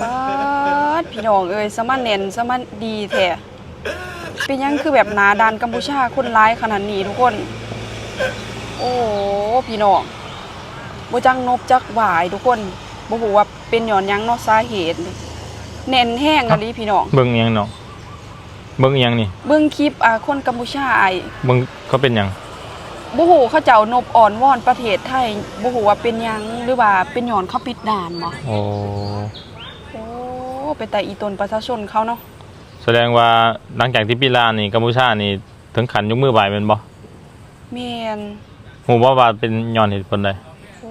ปาดพี่น้องเอ้ยสมันแน่นสมันดีแท้เป็นหยังคือแบบหนาดานกัมพูชาคนร้ายขนาดนี้ทุกคน โอ้พี่น้องบ่จังนบจักหวายทุกคนบ่ฮู้ว่าเป็นหย่อนหยังเนาะสาเหตุนี่แน่นแห้งอะลีพี่น้องเบิ่งอิหยังเนาะเบิ่งอิหยังนี่เบิ่งคลิปอ่าคนกัมพูชาไอ้เบิ่งเขาเป็นหยังบ่ฮู้เขาเจ้านบอ่อนวอนประเทศไทยบ่ฮู้ว่าเป็นหยังหรือว่าเป็นหย่อนเขาปิดด่านบ่โอ้โอ้ เป็นแต่อีตนประชาชนเขาเนาะแสดงว่าหลังจากที่ปิดร้านนี่กัมพูชานี่ถึงขันยกมือไหวแม่นบ่แม่นฮู้บ่ว่าเป็นย้อนเหตุผลใดโอ้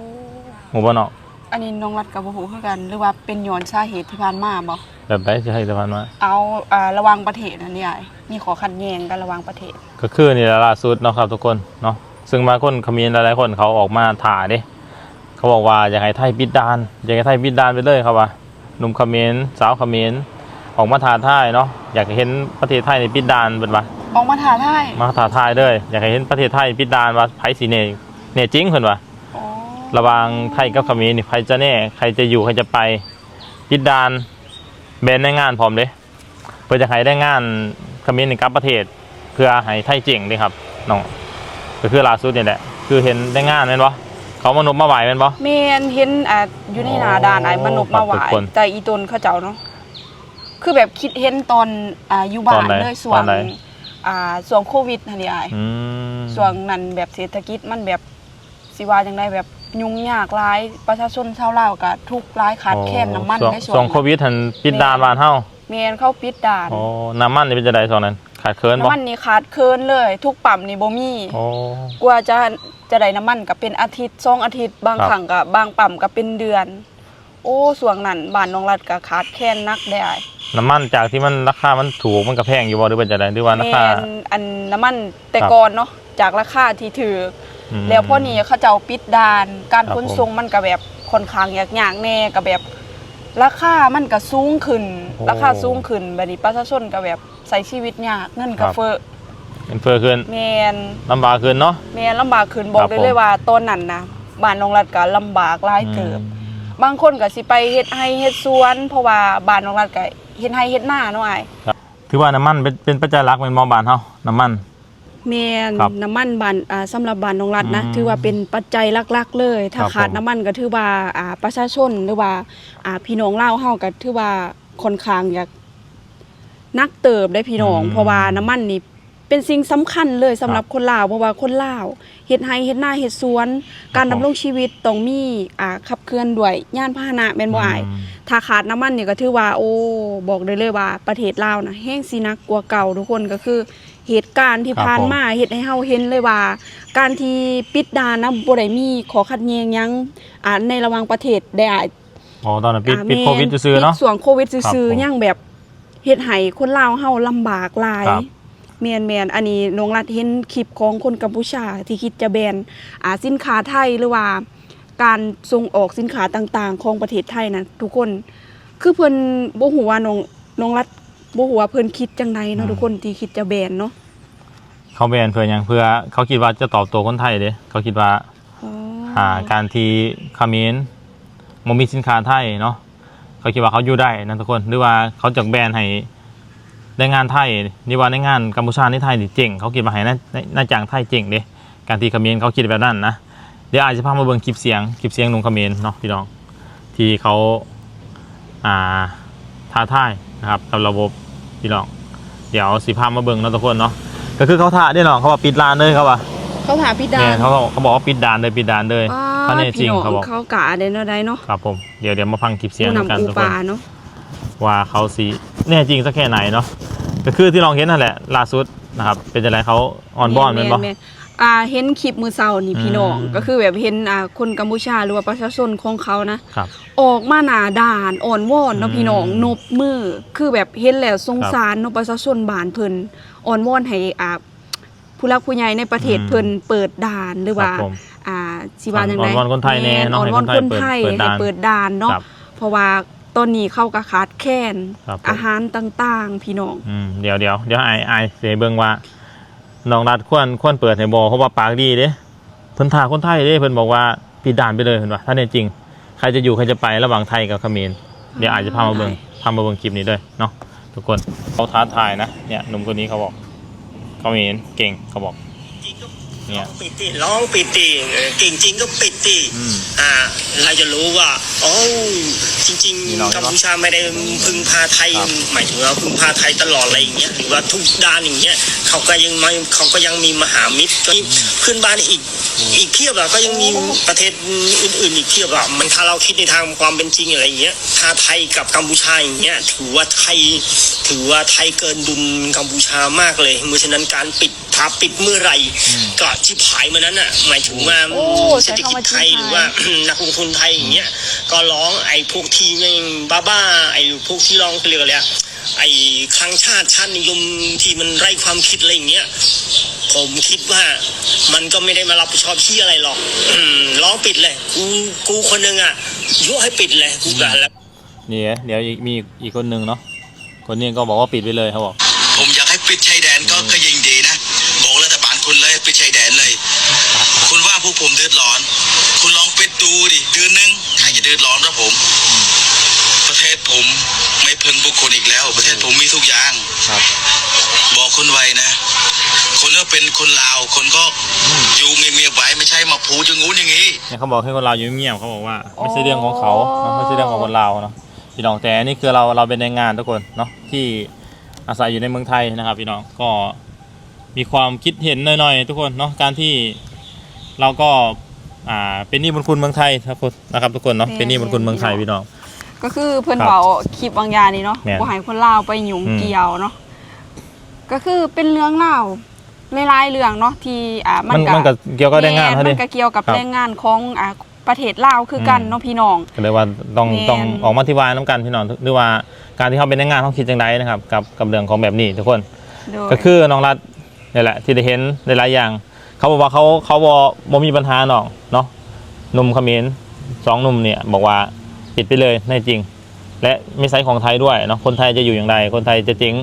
ฮู้บ่เนาะอันนี้น้องรัดกับบ่ฮู้คือกัน หรือว่าเป็นหย่อนสาเหตุที่ผ่านมาบ่แบบใดสิให้สะพานมาเอาอ่าระวังประเทศนั่นนี่ไอ้มีขอขัดแย้งกันระวังประเทศ ก็คือนี่แหละล่าสุดเนาะครับทุกคนเนาะซึ่งมาคนเขมิ้นหลายๆคนเขาออกมาถ่าเด้เขาบอกว่าอยากให้ไทยปิดด่านอยากให้ไทยปิดด่านไปเลยครับว่า หนุ่มเขมิ้นสาวเขมิ้นออกมาท้าทายเนาะอยากให้เห็นประเทศไทยในปิดด่านเบิดว่าออกมาถ่าทายมาท้าทายเลยอยากให้เห็นประเทศไทยปิดด่านว่าไผสิเน่เน่จริงเพิ่นว่าโอ้ระหว่างไทยกับเขมิ้นนี่ใครจะแน่ใครจะอยู่ใครจะไปปิดด่านแบนได้งานพร้อมเด้เพื่อจะให้ได้งานเขมิ้นนี่กลับประเทศเพื่อให้ไทยเจ๋งเด้ครับน้องก็คือล่าสุดนี่แหละคือเห็นได้งานแม่นบ่ เขามานบมาไหวแม่นบ่ แม่นเห็นอ่าอยู่ในหน้าด่านไอ้มนุษย์มาไหวครับทุกคนแต่อีตนเขาเจ้าเนาะคือแบบคิดเห็นตอนอ่าอยู่บ้าตอนนไหนเลยส่วตองนไหนอ่าส่วงโควิดนั่นนี่ไอ้อืมส่วงนั้นแบบเศรษฐกิจมันแบบสิว่าจังไดแบบยุ่งยากหลายประชาชนชาวลาวก็ทุกข์หลายขาดแคลนน้ำมันช่วงในส่วช่วงนโควิดทันปิดด่านบ้านเฮาแม่นเข้าปิดด่าน โอ้น้ำมันนี่เป็นจังได๋ช่วงนั้น ขาดเคินบ่น้ำมันนี่ขาดเคินเลย ทุกปั๊มนี่บ่มีโอ้ กว่าจะจะได้น้ำมันก็เป็นอาทิตย์สองอาทิตย์บางครับ ครั้งก็บางปั๊มก็เป็นเดือน โอ้ส่วงนั้นบ้านน้องรัดก็ขาดแคลนนักได้น้ำมันจากที่มันราคามันถูกมันก็แพงอยู่บ่หรือเป็นจังได๋หรือว่าราแม่คานอันน้ำมันแต่ครับก่อนเนาะจากราคาที่ถืออืมแล้วพอนี้เขาเจ้าปิดด่าน การครับขนส่งมันก็แบบค่อนข้างยากๆแน่ก็แบบ ราคามันก็สูงขึ้นราคาสูงขึ้นบัดนี้ประชาชนก็แบบใช้ชีวิตยากเงินก็เฟ้อเป็นเฟ้อขึ้นแม่นลำบากขึ้นเนาะ แม่นลำบากขึ้นบอกครับได้เลยผมว่าตอนนั้นนะบ้านน้องรัดก็ลำบากหลายเติบอืมบางคนก็สิไปเฮ็ดไร่เฮ็ดสวน เพราะว่าบ้านน้องรัดก็เฮ็ดไร่เฮ็ดนาเนาะอ้าย ถือว่าน้ำมันเป็นเป็นปัจจัยหลักเป็นมองบ้านเฮาน้ำมัน แม่นครับน้ำมันบ้านอ่าสำหรับบ้านน้องรัดนะอืมถือว่าเป็นปัจจัยหลักๆ เลย ถ้าครับขาดผม น้ำมันก็ถือว่าอ่าประชาชนหรือว่าอ่าพี่น้องลาวเฮาก็ถือว่าค่อนข้างอยากนักเติบได้พี่น้องเพราะว่าน้ำมันนี่เป็นสิ่งสำคัญเลยสำหรับคนลาวเพราะว่าคนลาวเฮ็ดไร่เฮ็ดนาเฮ็ดสวน การดำรงชีวิตต้องมีอ่าขับเคลื่อนด้วยยานพาหนะแม่นบ่อ้าย อืม ถ้าขาดน้ำมันเนี่ยก็ถือว่าโอ้บอกได้เลยว่าประเทศลาวนะแห้งซีนักกว่าเก่าทุกคนก็คือ เหตุการณ์ที่ครับผ่านผมมาเฮ็ดให้เฮาเห็นเลยว่า การที่ปิดด่านนะบ่ได้มีขอขัดแย้งหยังอ่าในระหว่างประเทศได้อาจอ๋อตอนนั้นปิดอ่าปิดแม่โควิดซื่อๆเนาะปิดส่วงโควิดซื่อครับผมๆยังแบบเฮ็ดให้คนลาวเฮาลำบากหลายครับแม่นแม่นอันนี้น้องรัฐเห็นคลิปของคนกัมพูชาที่คิดจะแบนอ่าสินค้าไทยหรือว่า การส่งออกสินค้าต่างๆ ของประเทศไทยนะทุกคน คือเพิ่นบ่ฮู้ว่าน้องน้องรัฐ บ่ฮู้ว่าเพิ่นคิดจังไดเนาะอืมทุกคนที่คิดจะแบนเนาะเขาแบนเพื่อหยังเพื่อเขาคิดว่าจะตอบโตัวคนไทยเด้เขาคิดว่า อ๋ออ่าการที่เขมิ้นบ่มีสินค้าไทยเนาะเขาคิดว่าเขาอยู่ได้นะทุกคนหรือว่าเขาจักแบนให้ได้งานไทยนี่ว่าในงานกัมพูชาในไทยนี่เจ๋งเขาคิดว่าให้น่าน่าจ้างไทยเจ๋งเด้การที่เขมิ้นเขาคิดแบบนั้นนะเดี๋ยวอาจจะพามาเบิ่งคลิปเสียงคลิปเสียงหนุ่มเขมิ้นเนาะพี่น้องที่เขาอ่า ท้าทายนะครับกับระบบพี่น้อง เดี๋ยวสิพามาเบิ่งเนาะทุกคนเนาะก็คือเขาท้าได้น้องเขาว่าปิดร้านเลยเขาว่าเขาถามพี่ดาเนี่ยนเขาบอกเขาบอกว่าปิดด่านเลยปิดด่านเลยว้าเขาแน่จริงพี่น้อเขาบอกเขากะได้เนาะได้เนาะครับผมเดี๋ยวเดี๋ยวมาฟังคลิปเสียงผู้กันนำอูทุกคปลาน เนาะว่าเขาสีแน่จริงสักแค่ไหนเนาะก็คือที่ลองเห็นนั่นแหละล่าสุดนะครับเป็นอะไรเขาออนบอนเป็นบ่ แม่นๆ อ่าเห็นคลิปมือเช้านี่พี่น้อง อืม ก็คือแบบเห็นอ่าคนกัมพูชาหรือว่าประชาชนของเขานะครับ ออกมาหน้าด่านอ่อนวอนเนาะอืม พี่น้องนบมือคือแบบเห็นแล้วสงสารเนาะประชาชนบ้านเพิ่นอ่อนวอนให้อ่าผู้รักผู้ใหญ่ในประเทศอืมเพิ่นเปิดด่านหรือครัว่า บผม อ่าสิว่าจังไดอ่อนวอนคนไทยแน่เนาะอ่อนวอนให้คคนนไทไทยยเปิดให้เปิดด่านเนาะครับเพราะว่าตอนนี้เข้าก็ขาดแคลนครับผม อาหารต่างๆ พี่น้อง อืมเดี๋ยวเดี๋ยวเดี๋ยวไอไอเสยเบิ่งว่า น้องรัดควรควรเปิดให้บ่เพราะว่าปากดีเด้เพิ่นท่าคนไทยเด้เพิ่นบอกว่าปิดด่านไปเลยเพิ่นว่าถ้าแน่จริง ใครจะอยู่ใครจะไประหว่างไทยกับเขมรเดี๋ยวอาจจะพามาเบิ่งพามาเบิ่งคลิปนี้ด้วยเนาะทุกคนเขาท้าทายนะเนี่ยหนุ่มคนนี้เขาบอกเขาเห็นเก่งเขาบอกจริงก็ เนี่ย ปิดดิร้องปิดดิเออเก่งจริงก็ปิดดิอืมอ่า เราจะรู้ว่าโอ้จริงนี่น้องๆกัมพูชาไม่ได้พึ่งพาไทยครับหมายถึงว่าพึ่งพาไทยตลอดอะไรอย่างเงี้ยหรือว่าทุกด้านอย่างเงี้ยเขาก็ยังไม่เขาก็ยังมีมหามิตรก็เพื่อนบ้านอีกอีกเพียบอะก็ยังมีประเทศอื่นๆอีกเพียบอะมันถ้าเราคิดในทางความเป็นจริงอะไรอย่างเงี้ยถ้าไทยกับกัมพูชาอย่างเงี้ยถือว่าไทยถือว่าไทยเกินดุลกัมพูชามากเลยเพราะฉะนั้นการปิด ทับปิดเมื่อไหร่ก็ชิบหายเมื่อนั้นอะหมายถึงว่าโอ้เศรษฐกิจไทยใช้คำว่าชิบหายหรือว่านักลงทุนไทยอย่างเงี้ยก็ร้องไอ้พวกที่แม่งบ้าๆไอ้พวกที่ร้องเขาเรียกอะไรอะไอ้คลังชาติชาตินิยมที่มันไร้ความคิดอะไรอย่างเงี้ยผมคิดว่ามันก็ไม่ได้มารับผิดชอบที่อะไรหรอกอืมร้องปิดเลยกูกูคนหนึงอะยั่วให้ปิดเลยกูกะแล้วนี่เดี๋ยวอีกมีอีกคนหนึ่งเนาะคนนี้ก็บอกว่าปิดไปเลยเขาบอกผมอยากให้ปิดชายแดนก็ก็ยิ พวกผมเดือดร้อน คุณลองปิดดูดิเดือนนึงใครจะเดือดร้อนครับผม ประเทศผมไม่พึ่งพวกคุณอีกแล้ว ประเทศผมมีทุกอย่างครับ บอกคุณไว้นะ คนก็เป็นคนลาว คนก็อยู่เงียบๆไว้ไม่ใช่มาพูดอย่างงู้นอย่างนี้ เนี่ยเขาบอกให้คนลาวอยู่เงียบๆเขาบอกว่าไม่ใช่เรื่องของเขาเนอะไม่ใช่เรื่องของคนลาวเนาะพี่น้องแต่อันนี่คือเราเราเป็นแรงงานทุกคนเนาะที่อาศัยอยู่ในเมืองไทยนะครับพี่น้องก็มีความคิดเห็นหน่อยๆทุกคนเนาะการที่ เราก็อ่าเป็นหนี้บุญคุณเมืองไทยครับคุณนะครับทุกคนเนาะเป็นหนี้บุญคุณเมืองไทยพี่น้อง ก็คือเพิ่นครับเว้าคลิปบางอย่างนี่เนาะแม่นบ่ให้คนลาวไปหยุ่งอืม เกี่ยวเนาะก็คือเป็นเรื่องเล่าวหลายๆเรื่องเนาะที่อ่ามัมันนก็มันก็เกี่ยวกับแรงงานแม่เขาดิมันก็เกี่ยวกับครับแรงงานของอ่าประเทศลาวคือกันอืม เนาะพี่น้อง ก็เลยว่าต้องแม่น ต้องออกมาอธิบายน้ำกันพี่น้องหรือว่าการที่เขาเป็นแรงงานเขาคิดจังไดนะครับกับกับเรื่องของแบบนี้ทุกคน โดย ก็คือน้องรัฐนี่แหละที่ได้เห็นหลายๆอย่าง เขาบอกว่าเขาเขาบอมีปัญหาหนองเนาะหนุ่มเขมรสองหนุ่มเนี่ยบอกว่าปิดไปเลยในจริง และไม่ใช่ของไทยด้วยเนาะคนไทยจะอยู่อย่างไรคนไทยจะเจ๊ง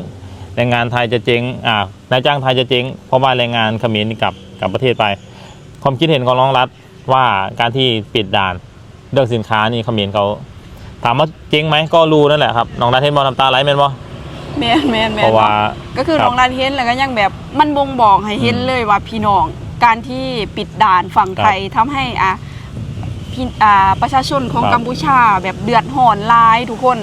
แรงงานไทยจะเจ๊งอ่านายจ้างไทยจะเจ๊งเพราะว่าแรงงานเขมรนี่กลับกลับประเทศไป ความคิดเห็นของน้องรัฐว่าการที่ปิดด่านเรื่องสินค้านี่เขมรเขาถามว่าเจ๊งไหมก็รู้นั่นแหละครับน้องรัฐเห็นบอลน้ำตาไหลเป็นบ่แม่นแม่นแม่นเพราะว่าก็คือครับน้องรันเห็นแล้วก็ยังแบบมันบ่งบอกให้เห็นเลยว่าพี่น้อง การที่ปิดด่านฝั่งไทยทำให้อะพี่อ่าประชาชนของครับ กัมพูชาแบบเดือดร้อนหลายทุกคน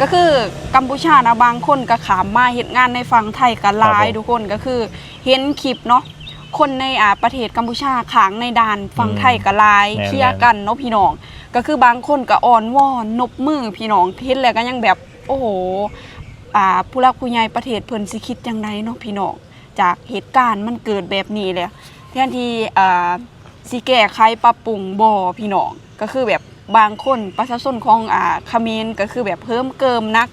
ก็คือกัมพูชานะบางคนก็ขามมาเฮ็ดงานในฝั่งไทยก็หลายครับผมทุกคนก็คือเห็นคลิปเนาะคนในอ่าประเทศกัมพูชาขางในด่านฝั่งไทยก็หลายแม่นๆ เคลียร์กันเนาะพี่น้อง ก็คือบางคนก็อ่อนวอนนบมือพี่น้องเห็นแล้วก็ยังแบบโอ้โห อ่าผู้รักผู้ใหญ่ประเทศเพิ่นสิคิดจังไดเนาะพี่น้องจากเหตุการณ์มันเกิดแบบนี้เลย แทนที่อ่าสิแก้ไขปรับปรุงบ่พี่น้องก็คือแบบบางคนประชาชนของอ่าเขมรก็คือแบบเพิ่มเกิมนัก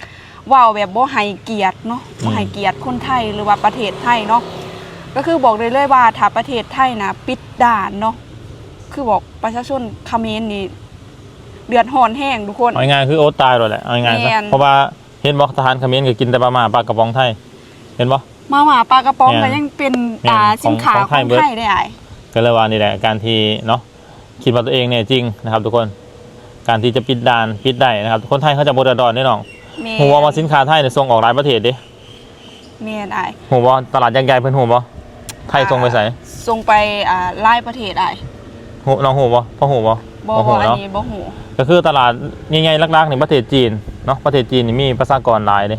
เว้าแบบบ่ให้เกียรติเนาะบ่ให้เกียรติคนไทยหรือว่าประเทศไทยเนาะก็คือบอกเลยเลยว่าถ้าประเทศไทยนะ ปิดด่านเนาะคือบอกประชาชนเขมรนี่เดือดร้อนแห้งทุกคนเอาง่ายๆคือโอ๊ตตายเลยแหละเอาง่ายๆแม่ซะนเพราะว่าเห็นบอกทหารเขมรก็กินแต่ปลาหมาปลากระป๋องไทย เห็นบ่ มาหมาปลากระป๋องแม่ก็นยังเป็นแม่นอ่าสินค้าของของไทยเบิดไทยได้ไอ้ก็เลยว่านี่แหละการที่เนาะคิดว่าตัวเองเนี่ยจริงนะครับทุกคนการที่จะปิดด่านปิดได้นะครับ คนไทยเขาจะบดดอนแน่นอนแม่หัวว่าสินค้าไทยเนี่ยส่งออกหลายประเทศเด้แม่นไอ้หัวว่าตลาดยังใหญ่เพิ่นหัวบ่ไทยส่งไปใส่ส่งไปอ่าหลายประเทศไอ้หัวน้องหัวบ่พ่อหัวบ่บ่บ่บ่หัวอันเนาะนี้บ่ฮู้ก็คือตลาดใหญ่ๆลักๆในประเทศจีนเนาะประเทศจีนนี่มีประชากรหลายเด้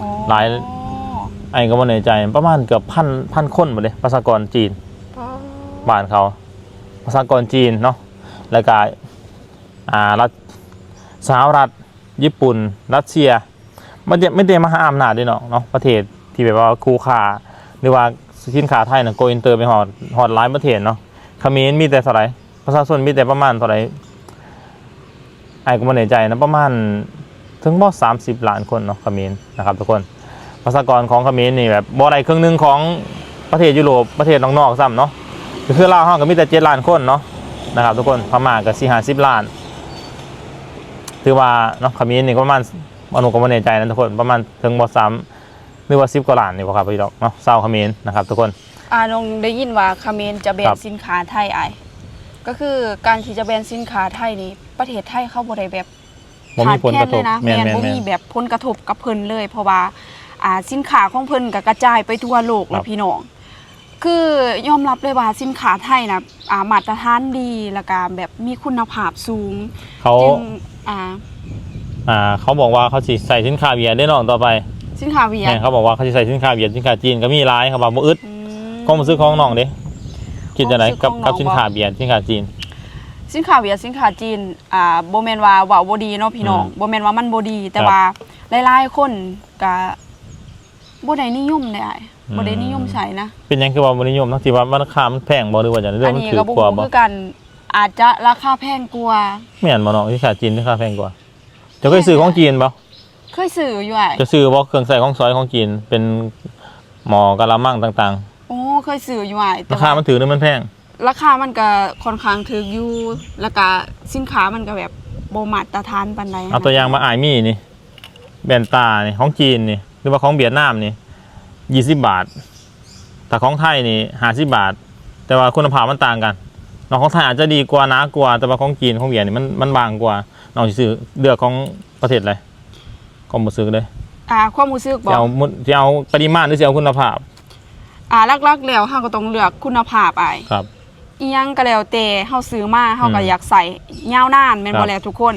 อ๋อหลาย ไอ้ก็บ่แน่ใจประมาณเกือบพันพันคนหมดเลยประชากรจีนอ๋อบ้านเขาประชากรจีนเนาะแล้วก็อ่ารัฐสหรัฐญี่ปุ่น รัสเซีย มันจะไม่ได้มหาอำนาจด้วยเนาะเนาะประเทศที่แบบว่าคู่ค่าหรือว่าสินค้าไทยเนี่ยโกอินเตอร์ไปหอดหอดหลายประเทศเนาะเขมรมีแต่เท่าไหร่ประชาชนมีแต่ประมาณเท่าไหร่ไอ้ก็ไม่แน่ใจนะประมาณถึงบ่สามสิบล้านคนเนาะเขมรนะครับทุกคน ประชากรของเขมรนี่แบบบ่ได้ครึ่งหนึงของประเทศยุโรปประเทศนอกๆซ้ำเนาะก็คือลาวเฮาก็มีแต่เจ็ดล้านคนเนาะนะครับทุกคนพม่าก็สี่ห้าสิบล้าน ถือว่าเนาะเขมรนี่ก็ประมาณอนุกรรมในใจนะทุกคนประมาณถึงบ่สามหรือว่าสิบกว่าล้านนี่บ่ครับพี่ดอกเนาะชาวเขมรนะครับทุกคนอ่าน้องได้ยินว่าเขมรจะแบครันบสินค้าไทยไอ้ก็คือการที่จะแบนสินค้าไทยนี่ประเทศไทยเขาบ่ได้แบบบ่มีผลกระทบขาดแคลนเลยนะแม่แม่นนแม่นบ่แม่นมีแบบผลกระทบกับเพิ่นเลย เพราะว่า อ่าสินค้าของเพิ่นก็กระจายไปทั่วโลกแล้ครัวบพี่น้อง คือยอมรับเลยว่าสินค้าไทยนะอ่ามาตรฐานดีแล้วก็แบบมีคุณภาพสูงเขาจึงอ่าอ่าเขาบอกว่าเขาสิใส่สินค้าเวียดได้น้องต่อไปสินค้าเวียดแม่นเขาบอกว่าเขาสิใส่สินค้าเวียดสินค้าจีนก็มีหลายครับว่าบ่อึดอืม ก็มาซื้อของน้องเด้คิดจังไดกับความรู้สึกของน้องกับสินค้าเวียดสินค้าจีน สินค้าเวียดสินค้าจีน อ่าบ่แม่นว่าเว้าบ่ดีเนาะพี่น้องอืมบ่แม่นว่ามันบ่ดี แต่ครับว่าหลายๆคนก็ บ่ได้นิยมได้บ่ได้นิยมใช้นะเป็นหยังคือว่าบ่นิยมทั้งที่ว่ามันราคามันแพงบ่หรือว่าจังไดเรื่อัอนงมันนี้ถือก็บ่กว่ารู้บ่คือกันอาจจะราคาแพงกว่าแม่นบ่น้องสินค้าจีนราคาแพงกว่าเจะเคยซื้อของจีนบ่เคยซื้ออยู่ไอ้จะซื้อบ่เครื่องใส่ของซอยของจีนเป็นหม้อกะละมังต่างโอ้เคยซื้ออยู่ไอ้ๆ แต่ราคามันถือหรือมันแพง ราคามันก็ค่อนข้างถูกอยู่แล้วก็สินค้ามันก็แบบบ่มาตรฐานปานใดเอาตัวอย่างมาอายมี่นี่แบรนด์ตานี่ของจีนนี่ หรือว่าของเวียดนามนี่20บาท แต่ของไทยนี่50บาท แต่ว่าคุณภาพมันต่างกันน้องของไทยอาจจะดีกว่าหนากว่า แต่ว่าของจีนของเวียดนี่มันมันบางกว่าน้องสิซื้อเลือกของประเทศอะไรก็บ่ซื้อเลยอ่าความรู้สึกบสิอกเอามุสิเอาปริมาณหรือสิเอาคุณภาพอ่าลักๆแล้วเฮาก็ต้องเลือกคุณภาพไอ้ครับ อีหยังก็แล้วแต่เฮาซื้อมาเฮาก็อืมอยากใส่ยาวนานแม่นครับ่บแลทุกคน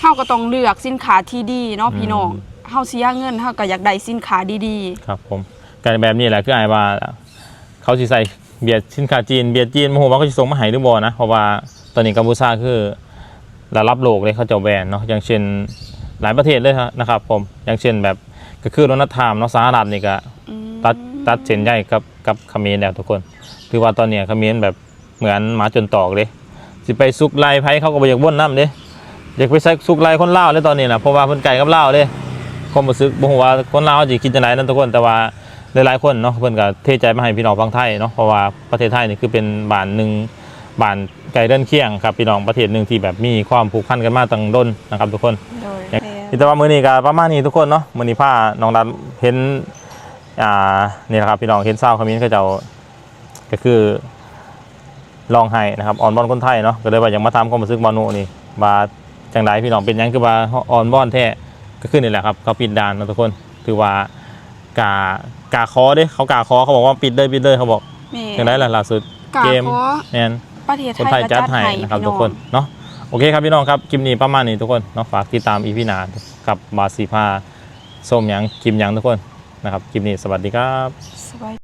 เฮาก็ต้องเลือกสินค้าที่ดีเนาะพี่น้องอืม เฮาเสียเงินเฮาก็อยากได้สินค้าดีครับผมการแบบนี้แหละคืออายว่า เขาสิใส่เบียดสินค้าจีนเบียดจีนโมโหว่าเขาจะส่งมาให้หรือบ่นะเพราะว่าตอนนี้กัมพูชาคือระดับโลกเลยเขาจะแบนเนาะอย่างเช่นหลายประเทศเลยนะครับผมอย่างเช่นแบบก็คือโดนัลด์ทรัมป์เนาะสหรัฐนี่ก็ ๆอืมตัดตัดเส้นใหญ่กับกับเขมรแล้วทุกคนถือว่าตอนเนี้ยเขมรแบบเหมือนหมาจนตอกเลยสิไปซุกไล่ไผเขาก็บ่อยากบ่นน้ำเด้อยากไปใส่ซุกไล่คนลาวเลยตอนนี้นะเพราะว่าเพิ่นไก่กับลาวเด้ ความรู้สึกบ่ฮู้ว่าคนลาวสิคิดจังไดนั่นทุกคนแต่ว่าหลายๆคนเนาะเพิ่นก็เทใจมาให้พี่น้องฟังไทยเนาะเพราะว่าประเทศไทยนี่คือเป็นบ้านหนึ่งบ้านไกลเดินเคียงครับพี่น้องประเทศหนึ่งที่แบบมีความผูกพันกันมาตั้งดนนะครับทุกคนโดยอย่างแต่ว่ามื้อนี้ก็ประมาณนี้ทุกคนเนาะมื้อนี้พาน้องรัดเห็นอ่านี่แหละครับพี่น้องเห็นซาวคอมเมนต์เขาเจ้าก็คือลองให้นะครับออนบอนคนไทยเนาะก็เลยว่าอยากมาทำความรู้สึกบอนุนี่ว่าจังไดพี่น้องเป็นหยังคือว่าออนบอนแท้ ก็คือนี่แหละครับเขาปิดด่านเนาะทุกคนถือว่ากากาคอเด้เขากาคอเขาบอกว่าปิดเลยปิดเลยเขาบอกแม่จังไดล่ะล่าสุดกาเกมขอแม่นประเทศคนไทไทยยก็จัจัดดให้ให้นะครับพี่ทุกคนเนาะโอเคครับพี่น้องครับคลิปนี้ประมาณนี้ทุกคนเนาะฝากติดตามอีพีหนากับบาสีพาส้มหยังกิมหยังทุกคนนะครับคลิปนี้สวัสดีครับ สบาย